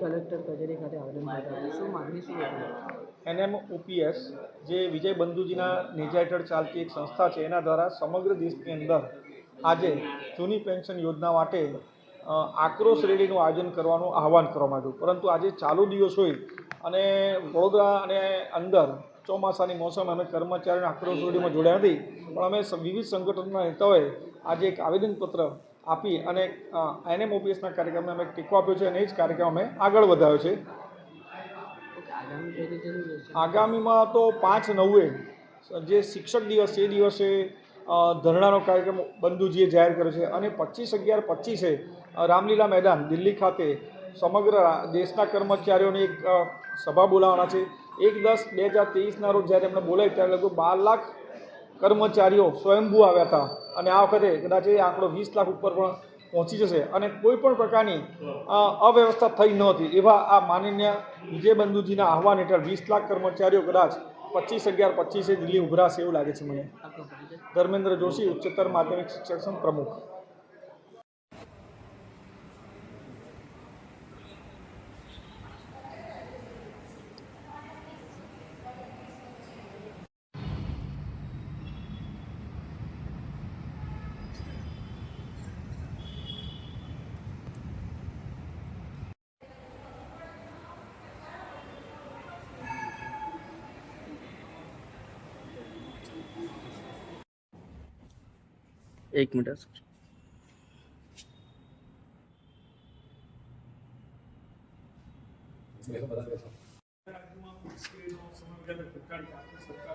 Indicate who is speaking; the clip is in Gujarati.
Speaker 1: કલેક્ટર કચેરી ખાતે આવેદન કર્યા શું માગણી શું હતી
Speaker 2: એનએમ ઓપીએસ જે વિજય બંધુજીના નેજા હેઠળ ચાલતી એક સંસ્થા છે, એના દ્વારા સમગ્ર દેશની અંદર આજે જૂની પેન્શન યોજના માટે આક્રોશ રેલીનું આયોજન કરવાનું આહવાન કરવામાં આવ્યું. પરંતુ આજે ચાલુ દિવસ હોય અને વડોદરા અને અંદર ચોમાસાની મોસમ, અમે કર્મચારીઓને આક્રોશ રેલીમાં જોડ્યા નથી. પણ અમે વિવિધ સંગઠનોના નેતાઓએ આજે એક આવેદનપત્ર આપી અને એનએમ ઓપીએસના કાર્યક્રમને અમે ટેકો આપ્યો છે અને એ જ કાર્યક્રમ અમે આગળ વધાર્યો છે. આગામીમાં તો પાંચ નવે, જે શિક્ષક દિવસ એ દિવસે ધરણાનો કાર્યક્રમ બંધુજીએ જાહેર કર્યો છે અને પચીસ અગિયાર પચીસે રામલીલા મેદાન, દિલ્હી ખાતે સમગ્ર દેશના કર્મચારીઓની એક સભા બોલાવવાના છે. એક દસ બે હજાર તેવીસના રોજ જ્યારે એમણે બોલાવી ત્યારે લગભગ બાર લાખ કર્મચારીઓ સ્વયંભૂ આવ્યા હતા. અને આ વખતે કદાચ એ આંકડો વીસ લાખ ઉપર પણ પહોંચી જશે. અને કોઈ પણ પ્રકારની અવ્યવસ્થા થઈ નહોતી એવા આ માનનીય વિજય બંધુજીના આહવાન હેઠળ વીસ લાખ કર્મચારીઓ કદાચ પચીસ અગિયાર પચીસે દિલ્હી ઉભરાશે એવું લાગે છે મને. ધર્મેન્દ્ર જોશી ઉચ્ચતર માધ્યમિક શિક્ષણ સંઘ પ્રમુખ
Speaker 1: એક મિનિટ
Speaker 2: સરકાર